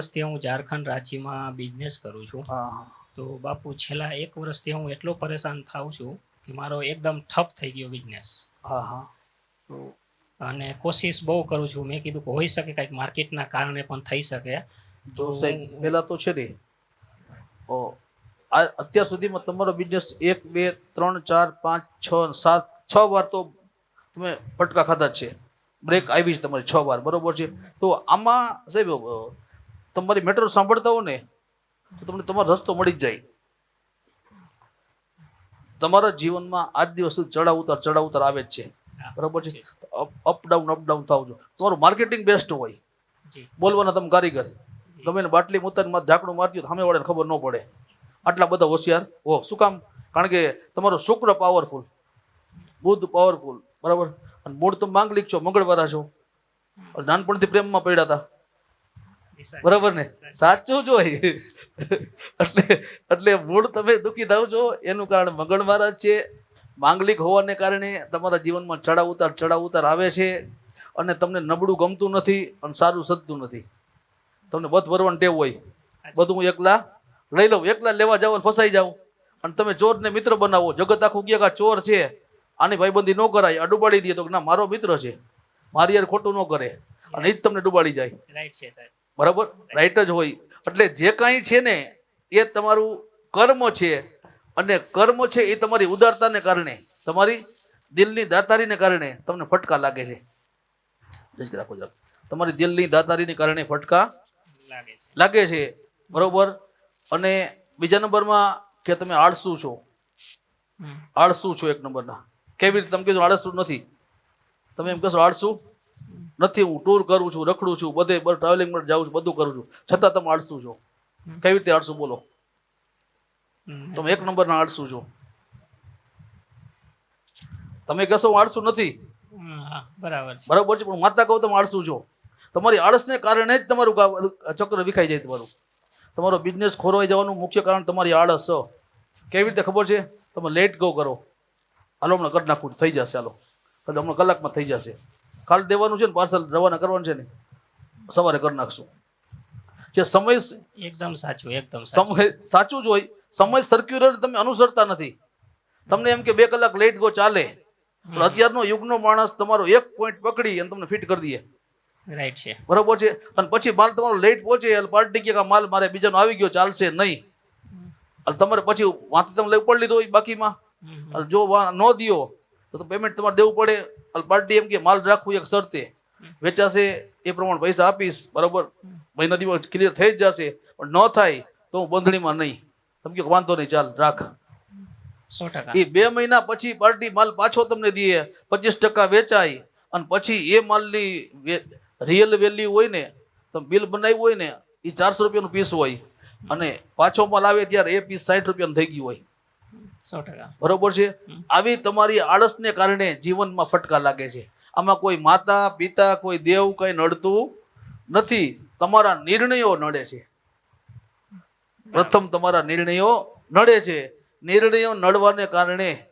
વર્ષથી હું ઝારખંડ રાંચીમાં બિઝનેસ કરું છું. તો બાપુ છેલ્લા એક વર્ષથી હું એટલો પરેશાન થાઉં છું કે મારો એકદમ ઠપ થઈ ગયો બિઝનેસ હા હા. તો અને કોશિશ બહુ કરું છું. મેં કીધું કે હોઈ શકે કંઈક માર્કેટના કારણે પણ થઈ શકે. તો પહેલા તો છે ને અત્યાર સુધીમાં તમારો બિઝનેસ એક બે ત્રણ ચાર પાંચ છ સાત છ વાર તો તમે ફટકા ખાધા છે. બ્રેક આવી છે તમારી છ વાર. બરોબર છે? તો આમાં સાહેબ તમારી મેટ્રો સાંભળતા હો ને તો તમને તમારો રસ્તો મળી જ જાય. તમારા જીવનમાં આજ દિવસ ચડાવ ઉતાર ચડાવ ઉતાર આવે જ છે. બરાબર છે? અપ ડાઉન અપ ડાઉન થાવ છો. તમારું માર્કેટિંગ બેસ્ટ હોય. બોલવાના તમે કારીગર. ગમે બાટલી મૂતાની માં ઢાંકણું મારતી સામે વાળાને ખબર ન પડે. આટલા બધા હોશિયાર. હો શું કામ? કારણ કે તમારો શુક્ર પાવરફુલ બુદ્ધ પાવરફુલ બરાબર? અને મૂળ તો માંગલિક છો મંગળવારા છો. નાનપણથી પ્રેમમાં પડ્યા હતા. બરાબર ને? સાચું જ હોય. એટલે એટલે મૂળ તમે દુઃખી થાવ છો એનું કારણ મંગળવારા મહારાજ છે. માંગલિક હોવાને કારણે તમારા જીવનમાં ચડાવ ઉતાર ચડાવ ઉતાર આવે છે અને તમને નબળું ગમતું નથી અને સારું સદતું નથી. તમને બધ ભરવાનું ટેવ હોય. બધું હું એકલા લઈ લઉં. એકલા લેવા અને ફસાઈ જાઉં. અને તમે ચોરને મિત્ર બનાવો. જગત આખું કહે કે ચોર છે. આની ભાઈબંધી ન કરાય. આ ડુબાડી દે તો ના મારો મિત્ર છે. મારી યાર ખોટું ન કરે. અને એ જ તમને ડુબાડી જાય. રાઈટ છે સાહેબ. બરાબર? રાઈટ જ હોય. એટલે જે કાંઈ છે ને એ તમારું કર્મ છે. અને કર્મ છે એ તમારી ઉદારતાને કારણે તમારી દિલની દાતારીને કારણે તમને ફટકા લાગે છે. રાખો જરાક. તમારી દિલની દાતારીને કારણે ફટકા લાગે છે. લાગે છે. બરોબર? અને બીજા નંબરમાં કે તમે આળસુ છો. આળસુ છો એક નંબરના. કેવી રીતે? તમે કીધું આળસુ નથી. તમે એમ કહેશો આળસુ? નથી હું ટૂર કરું છું રખડું છું બધે ટ્રાવેલિંગ માટે જાઉં છું બધું કરું છું. છતાં તમે આળસુ છો. કેવી રીતે આળસુ બોલો? તમે એક નંબરના આળસુ છો. તમે કહેશો હું આળસુ નથી. બરાબર છે. બરાબર છે પણ માતા કહું તમે આળસુ છો. તમારી આળસને કારણે જ તમારું ચક્ર વિખાઈ જાય તમારું. તમારો બિઝનેસ ખોરવાઈ જવાનું મુખ્ય કારણ તમારી આળસ. કેવી રીતે ખબર છે? તમે લેટ ગો કરો. હાલો હમણાં કરી નાખું થઈ જશે હાલો. હમણાં કલાકમાં થઈ જશે. કાલ દેવાનું છે ને પાર્સલ રવાના કરવાનું છે ને સવારે કરી નાખશું. જે સમય એકદમ સાચું એકદમ સમય સાચું જ હોય સમય સર્ક્યુલર તમે અનુસરતા નથી. તમને એમ કે બે કલાક લેટ ગો ચાલે. પણ અત્યારનો યુગનો માણસ તમારો એક પોઈન્ટ પકડી અને તમને ફિટ કરી દે. રાઈટ છે. બરોબર છે? અને પછી માલ તમારો લેટ પહોંચે એટલે પાર્ટી કે માલ મારે બીજાનો આવી ગયો ચાલશે નહીં. એટલે તમારે પછી વાંચી તમે લઈ પડી લીધો હોય બાકીમાં. જો ન દિયો તો પેમેન્ટ તમારે દેવું પડે. પાર્ટી એમ કે માલ રાખવું એક શરતે. વેચાશે એ પ્રમાણે પૈસા આપીશ બરોબર? મહિના દિવસ ક્લિયર થઈ જ જશે. પણ ન થાય તો હું બંધણીમાં નહીં. તમે કે વાંધો નહીં ચાલ રાખ. એ બે મહિના પછી પાર્ટી માલ પાછો તમને દે પચીસ ટકા વેચાય. અને પછી એ માલની રિયલ વેલ્યુ હોય ને તમે બિલ બનાવ્યું હોય ને એ ચારસો રૂપિયાનું પીસ હોય. અને પાછો માલ આવે ત્યારે એ પીસ સાઠ રૂપિયાનું થઈ ગયું હોય. બરોબર છે? આવી તમારી આળસને કારણે જીવનમાં ફટકા લાગે છે. આમાં કોઈ માતા પિતા કોઈ દેવ કઈ નડતું નથી. તમારા નિર્ણયો નડે છે. પ્રથમ તમારા નિર્ણયો નડે છે. નિર્ણયો નડવાને કારણે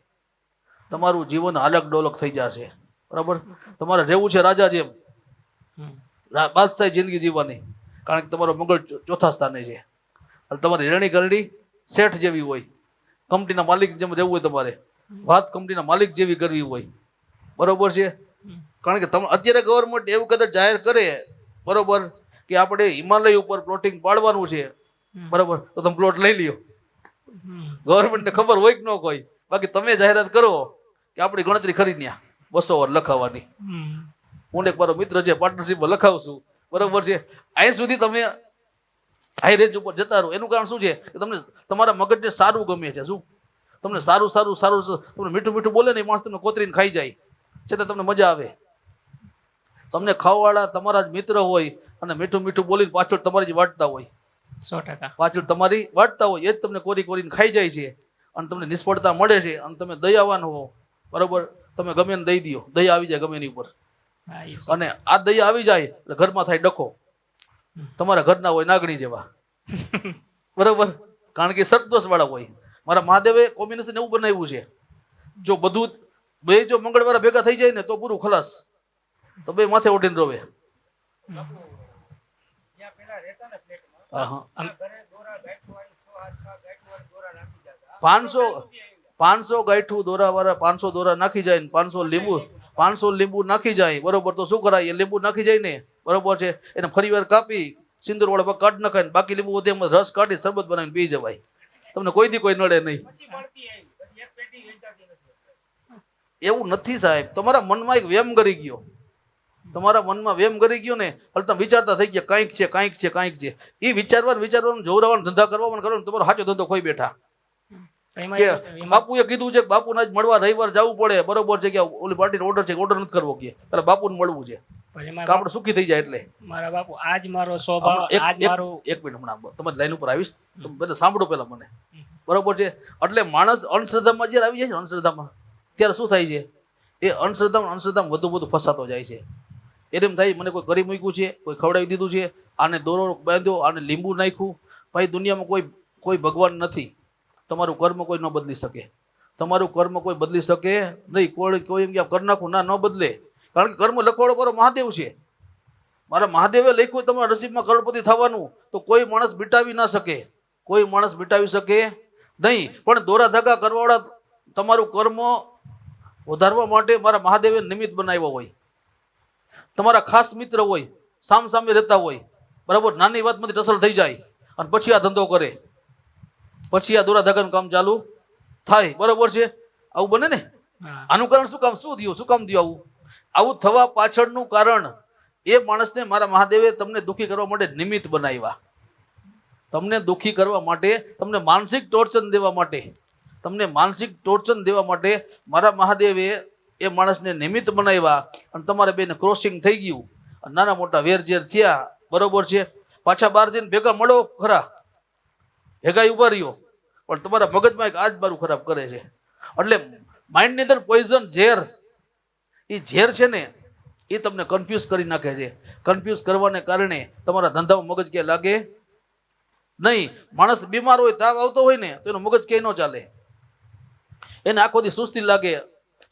તમારું જીવન હાલક ડોલક થઈ જશે. બરાબર? તમારે રહેવું છે રાજા જેમ. બાદશાહી જિંદગી જીવવાની. કારણ કે તમારો મંગળ ચોથા સ્થાને છે. અને તમારી રેણી કરણી શેઠ જેવી હોય. કંપનીના માલિક જેમ રહેવું હોય તમારે. વાત કંપનીના માલિક જેવી કરવી હોય. બરોબર છે? કારણ કે તમે અત્યારે ગવર્મેન્ટ એવું કદાચ જાહેર કરે બરોબર કે આપણે હિમાલય ઉપર પ્લોટિંગ પાડવાનું છે. બરોબર? તો તમે પ્લોટ લઈ લ્યો. ગવર્મેન્ટને ખબર હોય કે ન કોઈ બાકી તમે જાહેરાત કરો કે આપણી ગણતરી ખરી ન્યા બસો વાર લખાવવાની. હું એક મારો મિત્ર છે પાર્ટનરશીપમાં લખાવશું. બરોબર છે? અહીં સુધી તમે હાઈ રેન્જ ઉપર જતા રહો. એનું કારણ શું છે? કે તમને તમારા મગજને સારું ગમે છે. શું? તમને સારું સારું સારું તમને મીઠું મીઠું બોલે ને એ માણસ તમને કોતરીને ખાઈ જાય. છતાં તમને મજા આવે. તમને ખાવાવાળા તમારા જ મિત્ર હોય અને મીઠું મીઠું બોલીને પાછળ તમારી જ વાટતા હોય. સો ટકા. પાછળ તમારી વાટતા હોય. એ જ તમને કોરી કોરીને ખાઈ જાય છે. અને તમને નિષ્ફળતા મળે છે. અને તમે દયાવાન હો. બરોબર? તમે ગમે દઈ દો દયા આવી જાય ગમે એની ઉપર. અને આ દયા આવી જાય એટલે ઘરમાં થાય ડખો. તમારા ઘરના હોય નાગણી જેવા. બરોબર? કારણ કે સદદોષ વાળા હોય. મારા મહાદેવે કોમ્બિનેશન એવું બનાવ્યું છે. જો બધું બે જો મંગળવારે ભેગા થઈ જાય ને તો પૂરું ખલાસ. તો બે માથે ઓઢીને રોવે. પાંચસો પાંચસો ગાંઠું દોરા વાળા પાંચસો દોરા નાખી જાય ને પાંચસો લીંબુ પાંચસો લીંબુ નાખી જાય. બરોબર તો શું કરાય? લીંબુ નાખી જાય ને બરોબર છે? એને ફરી વાર કાપી, સિંદૂર વાળા કાઢ નખાય બાકી લીંબુ બધે રસ કાઢી સરબત બનાવીને પી જવાય. તમને કોઈ દી કોઈ નડે નહીં. એવું નથી સાહેબ. તમારા મનમાં એક વેમ કરી ગયો. તમારા મનમાં વેમ કરી ગયો ને, હાલ તમે વિચારતા થઈ ગયા, કાંઈક છે કાંઈક છે કાંઈક છે. એ વિચારવાનું વિચારવાનું, જોવરાવાનું ધંધા કરવાનું કરવાનું તમારો સાચો ધંધો ખોઈ બેઠા. બાપુએ કીધું છે બાપુના જ મળવા રવિવાર જવું પડે. બરોબર છે કે ઓલી પાર્ટીનો ઓર્ડર છે ઓર્ડર નથી કરવો કે. એટલે બાપુને મળવું છે. આપણે સુખી થઈ જાય એટલે. મારા બાપુ આજ મારો સ્વભાવ આજ મારો એક મિનિટ હમણાં તમે લાઈન ઉપર આવીશ. બધા સાંભળો પેલા મને. બરોબર છે? એટલે માણસ અંધશ્રદ્ધામાં જ્યારે આવી જાય છે અંધશ્રદ્ધામાં ત્યારે શું થાય છે? એ અંધશ્રદ્ધામાં અંધશ્રદ્ધામાં વધુ વધુ ફસાતો જાય છે. એને એમ થાય મને કોઈ કરી મૂક્યું છે કોઈ ખવડાવી દીધું છે આને દોરો બાંધ્યો આને લીંબુ નાખ્યું. ભાઈ દુનિયામાં કોઈ કોઈ ભગવાન નથી. તમારું કર્મ કોઈ ન બદલી શકે. તમારું કર્મ કોઈ બદલી શકે નહીં. કોઈ કોઈ એમ કે કર કરી નાખું, ના, ન બદલે. કારણ કે કર્મ લખવાડો મારો મહાદેવ છે. મારા મહાદેવે લખ્યું તમારા નસીબમાં કરોડપતિ થવાનું. તો કોઈ માણસ બિટાવી ના શકે. કોઈ માણસ બિટાવી શકે નહીં. પણ દોરા ધાગા કરવાવાળા તમારું કર્મ વધારવા માટે મારા મહાદેવે નિમિત્ત બનાવ્યો હોય. તમારા ખાસ મિત્ર હોય. સામ સામે રહેતા હોય. બરાબર? નાની વાતમાંથી ટસલ થઈ જાય. અને પછી આ ધંધો કરે. પછી આ દોરા ધગન કામ ચાલુ થાય. બરોબર છે? આવું બને ને? આનું કારણ શું કામ? શું થયું? શું કામ થયું આવું? આવું થવા પાછળનું કારણ એ માણસને મારા મહાદેવે તમને દુઃખી કરવા માટે નિમિત્ત બનાવ્યા. તમને દુઃખી કરવા માટે તમને માનસિક ટોર્ચન દેવા માટે તમને માનસિક ટોર્ચન દેવા માટે મારા મહાદેવે એ માણસને નિમિત્ત બનાવ્યા અને તમારે બેને ક્રોસિંગ થઈ ગયું. અને નાના મોટા વેરઝેર થયા. બરોબર છે? પાછા બહાર જઈને ભેગા મળો ખરા. ભેગા ઊભા રહ્યો. પણ તમારા મગજમાં એક આજ બારું ખરાબ કરે છે. એટલે માઇન્ડની અંદર પોઈઝન ઝેર એ ઝેર છે ને એ તમને કન્ફ્યુઝ કરી નાખે છે. કન્ફ્યુઝ કરવાને કારણે તમારા ધંધામાં મગજ ક્યાં લાગે નહીં. માણસ બીમાર હોય, તાવ આવતો હોય ને, તો એનું મગજ ક્યાંય ન ચાલે. એને આખોથી સુસ્તી લાગે,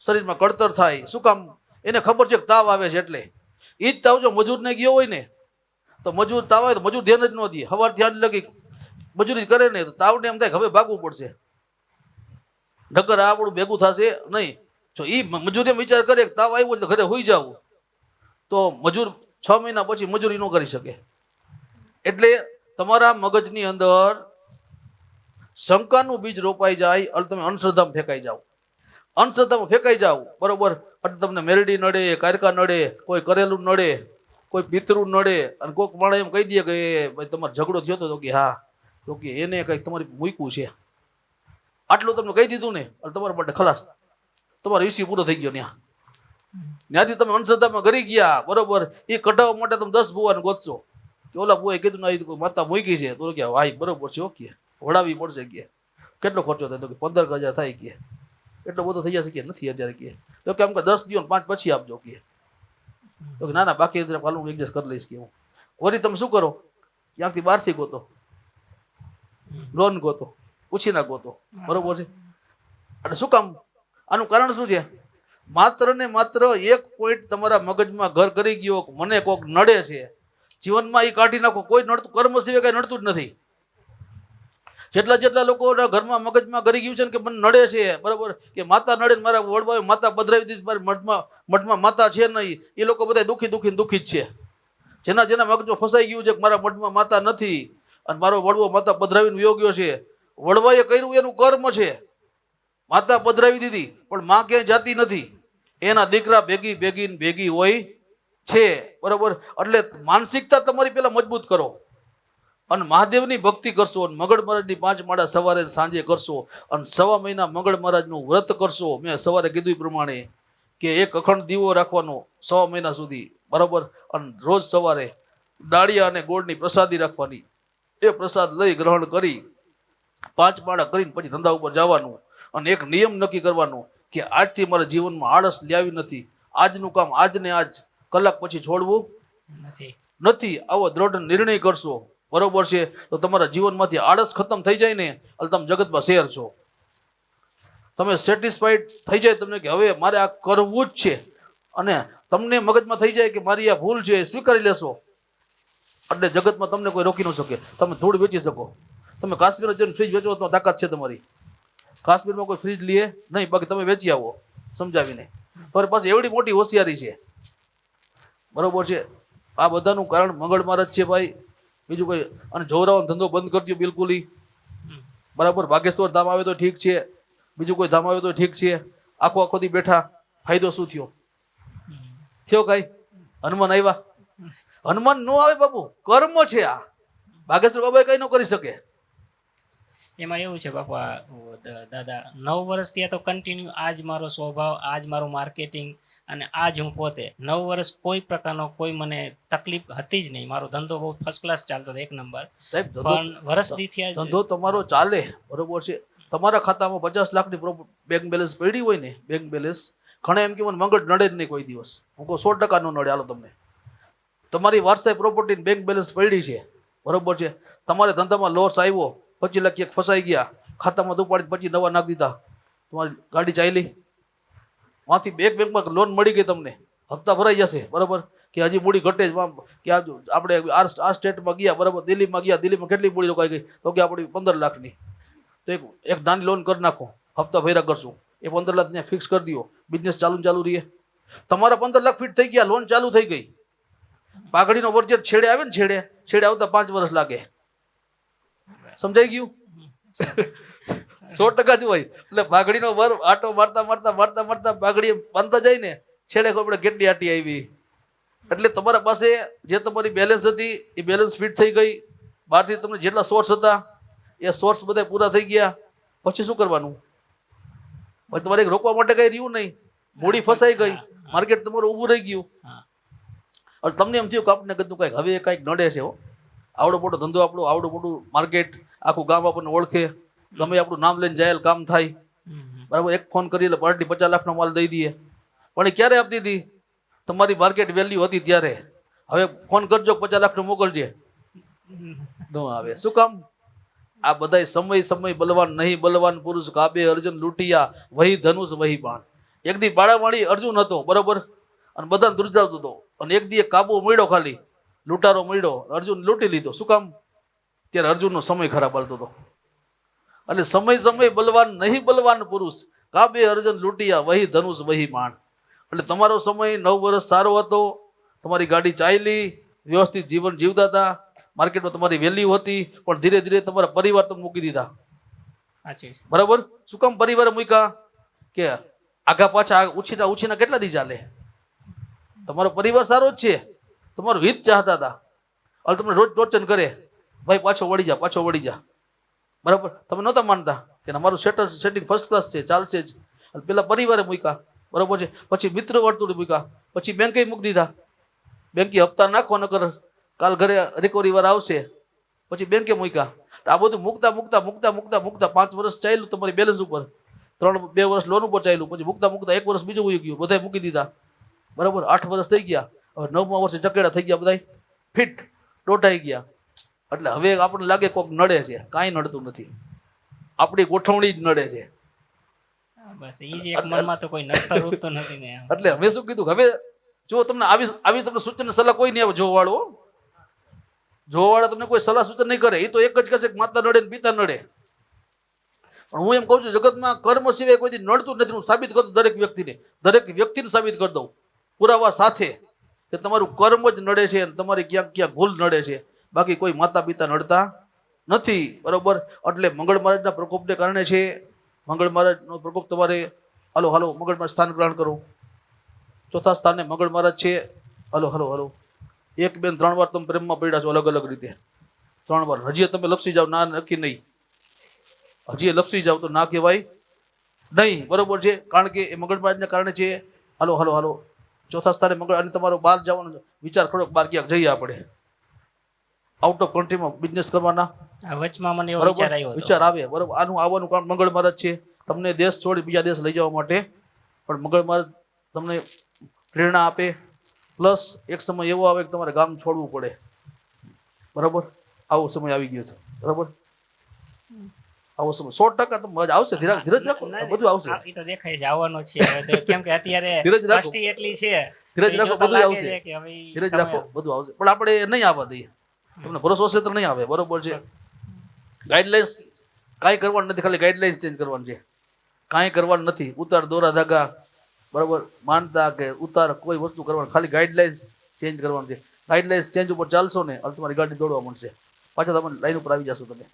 શરીરમાં કળતર થાય. શું કામ? એને ખબર છે કે તાવ આવે છે એટલે. એ જ તાવ જો મજૂરને ગયો હોય ને, તો મજૂર તાવ આવે તો મજૂર ધ્યાન જ ન દે. હવાર ધ્યાન લગી મજૂરી કરે ને, તો તાવને એમ થાય હવે ભાગવું પડશે. નકર આપણું ભેગું થશે નહીં. જો એ મજૂરી એમ વિચાર કરે તાવ આવ્યો એટલે ઘરે હોઈ જવું. તો મજૂર છ મહિના પછી મજૂરી ન કરી શકે. એટલે તમારા મગજની અંદર શંકાનું બીજ રોપાઈ જાય એટલે તમે અંધશ્રદ્ધામાં ફેંકાઈ જાઓ. અંધશ્રદ્ધામાં ફેંકાઈ જાઓ, બરોબર? એટલે તમને મેરડી નડે, કારકા નડે, કોઈ કરેલું નડે, કોઈ પિતરું નડે, અને કોઈક માણે એમ કહી દે કે, ભાઈ, તમારો ઝઘડો થયો હતો તો કે હા તો કે એને કંઈક તમારી મૂક્યું છે. આટલું તમને કહી દીધું ને તમારા માટે ખલાસ. તમારો ઈસી પૂરો થઈ ગયો ત્યાં ત્યાંથી તમે અંધશ્રદ્ધામાં ગરી ગયા, બરોબર? એ કઢાવવા માટે તમે દસ ભુવાને ગોતશો. કે ઓલા ભુવાએ કીધું, ના માતા મૂકી છે. તો કે ભાઈ બરોબર છે, ઓકે. વડાવી પડશે કે. કેટલો ખર્ચો થાય? તો કે પંદર હજાર થાય કે. એટલો બધો થઈ જશે કે? નથી અત્યારે કે. તો કે આમ કે દસ દિવસ પાંચ પછી આપજો કે. તો કે, ના ના, બાકી પાલું એડજસ્ટ કરી લઈશ કે હું. વળી તમે શું કરો? ક્યાંકથી બહારથી ગોતો? લોન ગોતો, પૂછી ના ગોતો. બરોબર છે? અને શું કામ? આનું કારણ શું છે? માત્ર ને માત્ર એક પોઈન્ટ તમારા મગજમાં ઘર કરી ગયો, મને કોક નડે છે. જીવનમાં એ કાઢી નાખો. કોઈ નડતું, કર્મ સિવાય કઈ નડતું જ નથી. જેટલા જેટલા લોકોના ઘરમાં મગજમાં કરી ગયું છે ને કે મને નડે છે, બરાબર? કે માતા નડે ને મારા વડવાએ માતા પધરાવી દીધી, મારી મઠમાં મઠમાં માતા છે નહીં એ લોકો બધા દુઃખી દુઃખી દુઃખી જ છે. જેના જેના મગજમાં ફસાઈ ગયું છે કે મારા મઠમાં માતા નથી અને મારો વડવો માતા પધરાવીને યોગ્યો છે. વડવાએ કર્યું, એનું કર્મ છે. માતા પધરાવી દીધી, પણ માં ક્યાંય જાતી નથી. એના દીકરા ભેગી ભેગી ભેગી હોય છે, બરોબર? એટલે માનસિકતા તમારી પેલા મજબૂત કરો. અને મહાદેવની ભક્તિ કરશો, અને મગળ મહારાજની પાંચ માળા સવારે સાંજે કરશો, અને સવા મહિના મગળ મહારાજનું વ્રત કરશો. મેં સવારે કીધું એ પ્રમાણે કે એક અખંડ દીવો રાખવાનો સવા મહિના સુધી, બરોબર? અને રોજ સવારે દાળિયા અને ગોળની પ્રસાદી રાખવાની. એ પ્રસાદ લઈ ગ્રહણ કરી પાંચ માળા કરીને પછી ધંધા ઉપર જવાનું અને એક નિયમ નક્કી કરવાનો કે આજથી મારા જીવનમાં આળસ લાવી નથી. આજનું કામ આજને આજ કલાક પછી છોડવું નથી. નથી. આવો દ્રઢ નિર્ણય કરશો. બરોબર છે? તો તમારા જીવનમાંથી આળસ ખતમ થઈ જાય ને એટલે તમે જગતમાં શેર છો. તમે સેટિસ્ફાઈડ થઈ જાય તમને કે હવે મારે આ કરવું જ છે. અને તમને મગજમાં થઈ જાય કે મારી આ ભૂલ છે એ સ્વીકારી લેશો. એટલે જગતમાં તમને કોઈ રોકી ન શકે. તમે ધૂળ વેચી શકો. તમે કાશ્મીર જઈને ફ્રીજ વેચો તો તાકાત છે તમારી. કાશ્મીરમાં કોઈ ફ્રીજ લે નહીં, બાકી તમે વેચી આવો, સમજાવીને. તમારી પાસે એવડી મોટી હોશિયારી છે. બરોબર છે? આ બધાનું કારણ મંગળ મહારાજ છે ભાઈ. બીજું કોઈ અને જોવરાવાનો ધંધો બંધ કરજો બિલકુલ. બરાબર? ભાગેશ્વર ધામ આવે તો ઠીક છે. બીજું કોઈ ધામ આવે તો ઠીક છે. આખો આખોથી બેઠા. ફાયદો શું થયો? થયો કઈ? હનુમાન આવ્યા? હનુમાન નો આવે બાપુ કર્મ છે આ. બાગેશ્વર બાબા કઈ ન કરી શકે. એમાં એવું છે બાપા દાદા નવ વર્ષ ત્યાં તો કન્ટિન્યુ આજ મારો સ્વભાવ આજ મારું માર્કેટિંગ અને આજ હું પોતે. નવ વર્ષ કોઈ પ્રકારનો કોઈ મને તકલીફ હતી જ નહીં. મારો ધંધો બહુ ફર્સ્ટ ક્લાસ ચાલતો હતો એક નંબર. સાહેબ પણ વર્ષ દીથી ધંધો તમારો ચાલે બરોબર છે. તમારા ખાતામાં પચાસ લાખની બેંક બેલેન્સ પડી હોય ને બેંક બેલેન્સ ઘણા એમ કે મને મંગળ નડે જ નહીં કોઈ દિવસ. હું કહું સો ટકા નો નડે હાલો તમને. તમારી વારસાઈ પ્રોપર્ટી બેંક બેલેન્સ પડી છે. બરોબર છે? તમારે ધંધામાં લોસ આવ્યો પચીસ લાખ એક ફસાઈ ગયા. ખાતામાં દુપાડી પછી નવા નાખી દીધા. તમારી ગાડી ચાલી. માંથી બેંક બેંકમાં લોન મળી ગઈ તમને. હપ્તા ભરાઈ જશે, બરોબર? કે હજી મૂડી ઘટે જ કે આપણે આ સ્ટેટમાં ગયા, બરાબર? દિલ્હીમાં ગયા, દિલ્હીમાં કેટલી મૂડી રોકાઈ ગઈ? તો કે આપણી પંદર લાખની. તો એક એક નાની લોન કરી નાખો. હપ્તા ભર્યા કરશું. એ પંદર લાખ ત્યાં ફિક્સ કરી દો બિઝનેસ ચાલુ ચાલુ રહીએ. તમારા પંદર લાખ ફીટ થઈ ગયા લોન ચાલુ થઈ ગઈ. પાઘડીનો વરજત છેડે આવે ને છેડે છેડે આવતા પાંચ વર્ષ લાગે. સમજાઈ ગયું? સો ટકા જ હોય. એટલે પાઘડીનો વર આટો મારતા મારતા મારતા મારતા પાઘડી બાંધતા જાય ને છેડે ખબર કેટલી આટી આવી. એટલે તમારા પાસે જે તમારી બેલેન્સ હતી એ બેલેન્સ ફિટ થઈ ગઈ. બહારથી તમને જેટલા સોર્સ હતા એ સોર્સ બધા પૂરા થઈ ગયા. પછી શું કરવાનું? પછી તમારે રોકવા માટે કઈ રહ્યું નહીં. મૂડી ફસાઈ ગઈ. માર્કેટ તમારું ઊભું રહી ગયું. હા. અને તમને એમ થયું કે આપણે કીધું કંઈક હવે કંઈક નડે છે હો. આવડો મોટો ધંધો આપણો આવડું મોટું માર્કેટ આખું ગામ આપણને ઓળખે. ગમે આપણું નામ લઈને જાયેલ કામ થાય. બરાબર એક ફોન કરી એટલે પાર્ટી પચાસ લાખનો માલ દઈ દઈએ. પણ એ ક્યારે આપતી હતી તમારી માર્કેટ વેલ્યુ હતી ત્યારે. હવે ફોન કરજો પચાસ લાખનો મોકલજે. ન આવે. શું કામ? આ બધાય સમય સમય બલવાન નહીં બલવાન પુરુષ કાબે અર્જુન લૂંટિયા વહી ધનુષ વહી બાણ. એક દી બાળાવાળી અર્જુન હતો બરોબર? અને બધાને ધ્રુજાવતો હતો. અને એક દિવસ કાબુ મળ્યો ખાલી. લૂંટારો મળ્યો. અર્જુન લૂંટી લીધો. શું કામ? ત્યારે અર્જુનનો સમય ખરાબ હાલતો હતો. એટલે સમય સમય બલવાન નહીં બલવાન પુરુષ. કાબે અર્જુન લૂંટ્યા વહી ધનુષ વહી માણ એટલે તમારો સમય નવ વર્ષ સારો હતો. તમારી ગાડી ચાલી વ્યવસ્થિત જીવન જીવતા હતા. માર્કેટમાં તમારી વેલ્યુ હતી પણ ધીરે ધીરે તમારા પરિવાર તમે મૂકી દીધા. બરાબર? શું કામ પરિવાર મૂક્યા? કે આગા પાછા ઉછીના ઉછીના કેટલા દી ચાલે? તમારો પરિવાર સારો જ છે. તમારું હિત ચાહતા હતા હવે તમને રોજ ટોર્ચન કરે. ભાઈ, પાછો વળી જા, પાછો વળી જા. બરાબર? તમે નહોતા માનતા કે અમારું સેટલ સેટિંગ ફર્સ્ટ ક્લાસ છે, ચાલશે જ. પેલા પરિવારે મૂક્યા. બરાબર છે? પછી મિત્ર વર્તુળ મૂક્યા. પછી બેંકે મૂકી દીધા. બેંકે હપ્તા નાખો નકર કાલ ઘરે રિકવરી વાર આવશે. પછી બેંકે મૂક્યા. આ બધું મૂકતા મૂકતા મૂકતા મૂકતા મૂકતા પાંચ વર્ષ ચાલ્યું તમારી બેલેન્સ ઉપર. ત્રણ, બે વર્ષ લોન ઉપર ચાલ્યું. પછી મૂકતા મૂકતા એક વર્ષ બીજું વહી ગયું. બધા મૂકી દીધા. બરાબર? આઠ વર્ષ થઈ ગયા. હવે નવમા વર્ષે ચકેડા થઈ ગયા બધાય. ફિટ ટોટાઈ ગયા. એટલે હવે આપણને લાગે કોઈક નડે છે. કાંઈ નડતું નથી. આપણી ગોઠવણી જ નડે છે. એટલે હવે શું કીધું કે હવે જો તમને આવી આવી તમને સૂચન સલાહ કોઈ નહીં આવે જોવાળો. જોવા જોવાવાળા તમને કોઈ સલાહ સૂચન નહીં કરે. એ તો એક જ કહેશે માતા નડે ને પિતા નડે. પણ હું એમ કહું છું જગતમાં કર્મ સિવાય કોઈ દી નડતું નથી. હું સાબિત કરું દરેક વ્યક્તિને. દરેક વ્યક્તિને સાબિત કરી દઉં. પુરાવા સાથે કે તમારું કર્મ જ નડે છે અને તમારી ક્યાંક ક્યાંક ભૂલ નડે છે. બાકી કોઈ માતા પિતા નડતા નથી, બરોબર? એટલે મંગળ મહારાજના પ્રકોપને કારણે છે, મંગળ મહારાજનો પ્રકોપ તમારે, હાલો હાલો, મંગળ મહારાજ સ્થાન ગ્રહણ કરો. ચોથા સ્થાને મંગળ મહારાજ છે, હલો હલો હલો. એક, બેન, ત્રણ વાર તમે પ્રેમમાં પડ્યા છો અલગ અલગ રીતે. ત્રણ વાર. હજી તમે લપસી જાઓ, ના, નક્કી નહીં. હજી લપસી જાઓ તો ના કહેવાય નહીં, બરોબર છે? કારણ કે એ મંગળ મહારાજના કારણે છે. Hello hello hello. ચોથા સ્થાને મંગળ અને તમારો બહાર જવાનો વિચાર ખરો બાર ક્યાંક જઈએ આપણે. આઉટ ઓફ કન્ટ્રીમાં બિઝનેસ કરવાના. વચમાં મને એવો વિચાર આવ્યો વિચાર આવે. બરોબર? આનું આવવાનું કારણ મંગળ મહારાજ છે. તમને દેશ છોડી બીજા દેશ લઈ જવા માટે. પણ મંગળ મહારાજ તમને પ્રેરણા આપે. પ્લસ એક સમય એવો આવે કે તમારે ગામ છોડવું પડે. બરાબર? આવો સમય આવી ગયો છે. બરાબર? આવો સમય. સો ટકા તો મજા આવશે. ધીરજ ધીરજ રાખો. બધું આવશે. આ- તો દેખાય છે છે. કેમ કે અત્યારે ધીરજ રાખો. એટલી છે. ધીરજ એ રાખો બધું આવશે. ધીરજ રાખો બધું આવશે. પણ આપણે નહીં આવવા દઈએ. તમને ભરોસો હશે તો નહીં આવે. બરોબર છે. ગાઈડલાઇન્સ કાંઈ કરવાનું નથી ખાલી ગાઈડલાઇન્સ ચેન્જ કરવાનું છે. કાંઈ કરવાનું નથી. ઉતાર દોરા ધાગા. બરોબર? માનતા કે ઉતાર કોઈ વસ્તુ કરવાનું. ખાલી ગાઈડલાઇન્સ ચેન્જ કરવાનું છે. ગાઈડલાઇન્સ ચેન્જ ઉપર ચાલશો ને તમારી ગાડી દોડવા મળશે. પાછા તમે લાઈન ઉપર આવી જશો તમે.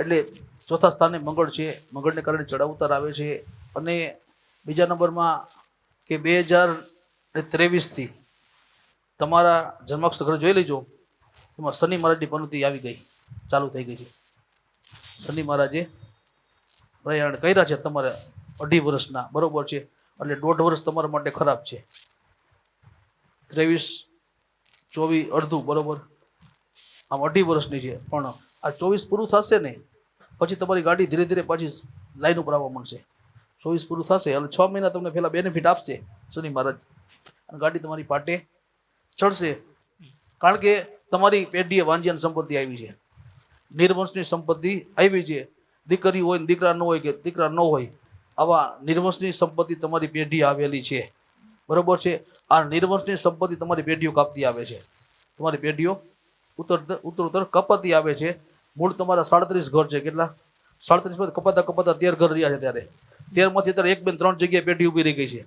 એટલે ચોથા સ્થાને મંગળ છે. મંગળને કારણે ચડાવ ઉતાર આવે છે. અને બીજા નંબરમાં કે બે હજાર ને ત્રેવીસથી તમારા જન્માક્ષર ઘર જોઈ લેજો. એમાં શનિ મહારાજની પનોતી આવી ગઈ. ચાલુ થઈ ગઈ છે. શનિ મહારાજે પ્રયાણ કર્યા છે તમારે અઢી વર્ષના. બરોબર છે. એટલે દોઢ વર્ષ તમારા માટે ખરાબ છે. ત્રેવીસ, ચોવીસ અડધું. બરોબર. આમ અઢી વર્ષની છે. પણ આ ચોવીસ પૂરું થશે ને? પછી તમારી ગાડી ધીરે ધીરે પાછી લાઈન ઉપર આવવા મળશે ચોવીસ પૂરું થશે એટલે છ મહિના તમને પહેલાં બેનિફિટ આપશે શનિ મહારાજ. અને ગાડી તમારી પાટે ચડશે. કારણ કે તમારી પેઢીએ વાંજિયાની સંપત્તિ આવી છે. નિર્વંશની સંપત્તિ આવી છે. દીકરી હોય દીકરા ન હોય કે દીકરા ન હોય, આવા નિર્વંશની સંપત્તિ તમારી પેઢી આવેલી છે. બરોબર છે? આ નિર્વંશની સંપત્તિ તમારી પેઢીઓ કાપતી આવે છે. તમારી પેઢીઓ ઉત્તર ઉત્તરોત્તર ઉત્તર કપાતી આવે છે. મૂળ તમારા સાડત્રીસ ઘર છે કેટલા? સાડત્રીસમાંથી કપાતા કપાતા તેર ઘર રહ્યા છે ત્યારે. તેરમાંથી અત્યારે એક બેન ત્રણ જગ્યાએ પેઢી ઊભી રહી ગઈ છે.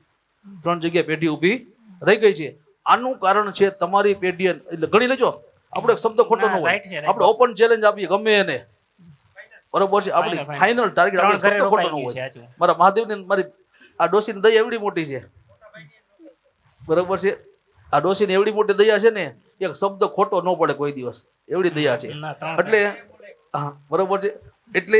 ત્રણ જગ્યાએ પેઢી ઊભી રહી ગઈ છે. આનું કારણ છે તમારી પેઢી એટલે ગણી લેજો. આપણે શબ્દ ખોટો ન હોય. આપણે ઓપન ચેલેન્જ આપીએ ગમે એને. બરોબર છે? આપણી. ફાઇનલ ટાર્ગેટ આપણે શબ્દ ખોટો ન હોય. મારા મહાદેવની મારી આ ડોસીની દયા એવડી મોટી છે. બરોબર છે? આ ડોસીની એવડી મોટી દયા છે ને એક શબ્દ ખોટો ન પડે કોઈ દિવસ. એવડી દયા છે. એટલે હા, બરોબર છે. એટલે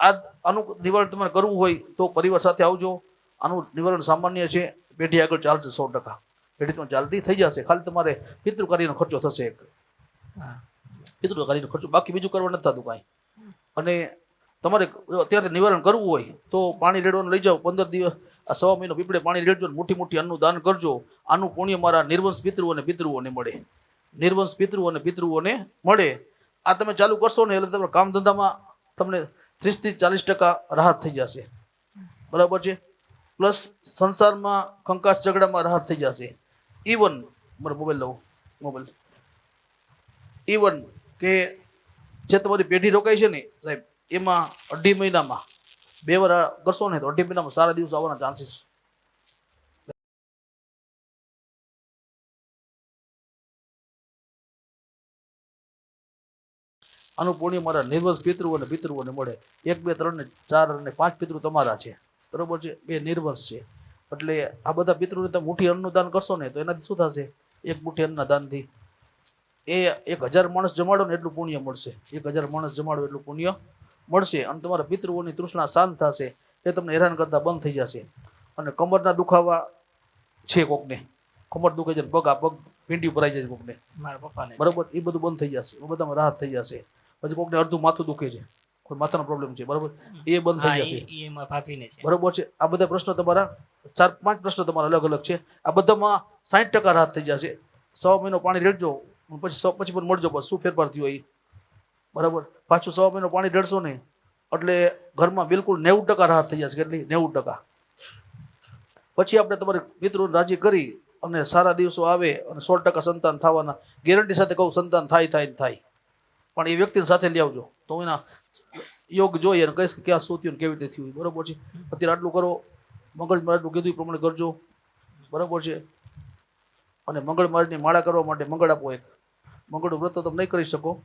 આ આનું નિવારણ તમારે કરવું હોય તો પરિવાર સાથે આવજો. આનું નિવારણ સામાન્ય છે. પેઢી આગળ ચાલશે સો ટકા. પેઢી તો ચાલતી થઈ જશે. ખાલી તમારે પિતૃકારીનો ખર્ચો થશે એક. હા. પિતૃ ખર્ચો. બાકી બીજું કરવા નથી થતું કાંઈ. અને તમારે અત્યારે નિવારણ કરવું હોય તો પાણી રેડવાનું લઈ જાઓ. પંદર દિવસ, આ સવા મહિનો પીપળે પાણી રેડજો મોટી મોટી અન્નનું દાન કરજો. આનું પુણ્ય મારા નિર્વંશ પિતૃઓ અને પિતૃઓને મળે. નિર્વંશ પિતૃ અને પિતૃઓને મળે. આ તમે ચાલુ કરશો ને એટલે તમારા કામ ધંધામાં તમને ત્રીસથી ચાલીસ ટકા રાહત થઈ જશે. બરાબર છે? પ્લસ સંસારમાં કંકાસ ઝઘડામાં રાહત થઈ જશે. ઇવન મારો મોબાઈલ લઉં મોબાઈલ ઇવન કે જે તમારી પેઢી રોકાઈ છે ને સાહેબ, એમાં અઢી મહિનામાં, બે વાર કરશો ને તો અઢી મહિનામાં સારા દિવસો આવવાના ચાન્સીસ. આનું પુણ્ય મારા નિર્વંશ પિતૃ અને પિતૃઓને મળે. એક બે ત્રણ ને ચાર અને પાંચ પિતૃ તમારા છે. બરોબર છે? બે નિર્વંશ છે. એટલે આ બધા પિતૃને તમે મુઠ્ઠી અન્નનું દાન કરશો ને તો એનાથી શું થશે? એક મુઠ્ઠી અન્નના દાનથી. એ એક હજાર માણસ જમાડો ને એટલું પુણ્ય મળશે. એક હજાર માણસ જમાડો એટલું પુણ્ય મળશે અને તમારા પિતૃઓની તૃષ્ણા શાંત થશે. એ તમને હેરાન કરતા બંધ થઈ જશે. અને કમરના દુખાવા છે કોકને. કમર દુખે છે પગ આ પગ ભીંડી ભરાઈ જાય કોકને. મારા પપ્પાને. બરોબર? એ બધું બંધ થઈ જશે. એ બધામાં રાહત થઈ જશે. પછી કોકને અડધું માથું દુખે છે. કોઈ માથાનો પ્રોબ્લેમ છે. બરોબર? એ બંધ થઈ જશે. ભાભીને છે. બરોબર છે? આ બધા પ્રશ્નો તમારા ચાર પાંચ પ્રશ્નો તમારા અલગ અલગ છે. આ બધામાં સાઠ ટકા રાહત થઈ જશે. સો મહિનો પાણી રેડજો પછી સો પછી પણ મળજો બસ. શું ફેરફાર થયો એ બરાબર? પાછું સો મહિનો પાણી રેડશો નહીં. એટલે ઘરમાં બિલકુલ નેવું ટકા રાહત થઈ જશે. કેટલી? નેવું ટકા. પછી આપણે તમારે મિત્રો રાજી કરી અને સારા દિવસો આવે અને સો ટકા સંતાન થવાના. ગેરંટી સાથે કહું સંતાન થાય થાય ને થાય. પણ એ વ્યક્તિને સાથે લઈ આવજો. તો એના યોગ જોઈએ અને કહીશ કે ક્યાં શું થયું કેવી રીતે થયું બરાબર છે? અત્યારે આટલું કરો. મંગળ મહારાજનું કીધું એ પ્રમાણે કરજો. બરાબર છે? અને મંગળ મહારાજની માળા કરવા માટે મંગળ આપો એક. મંગળનું વ્રત તો તમે નહીં કરી શકો.